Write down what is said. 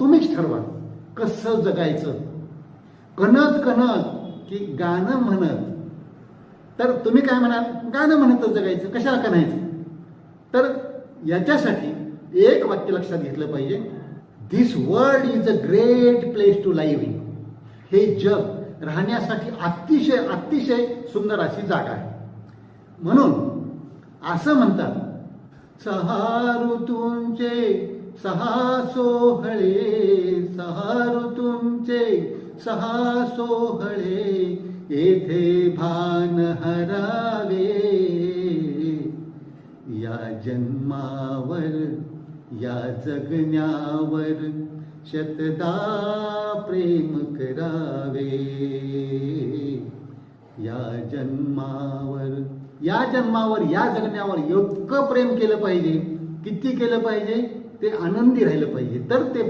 तुम्हीच ठरवा. कसं जगायचं? कणत कणत की गाणं म्हणत. तर तुम्ही काय म्हणाल? गाणं म्हणतच जगायचं. कशाला कणायचं? तर याच्यासाठी एक वाक्य लक्षात घेतलं पाहिजे. This world is a great place to live in हे जग राहण्यासाठी अतिशय अतिशय सुंदर अशी जागा आहे. म्हणून असं म्हणतात सहा ऋतूंचे सहा सोहळे सहा ऋतूंचे सहा सोहळे येथे भान हरावे. या जन्मावर या जगण्यावर शतदा प्रेम करावे. या जन्मावर या जन्मावर या जगण्यावर इतकं प्रेम केलं पाहिजे. किती केलं पाहिजे? ते आनंदी राहिलं पाहिजे. तर ते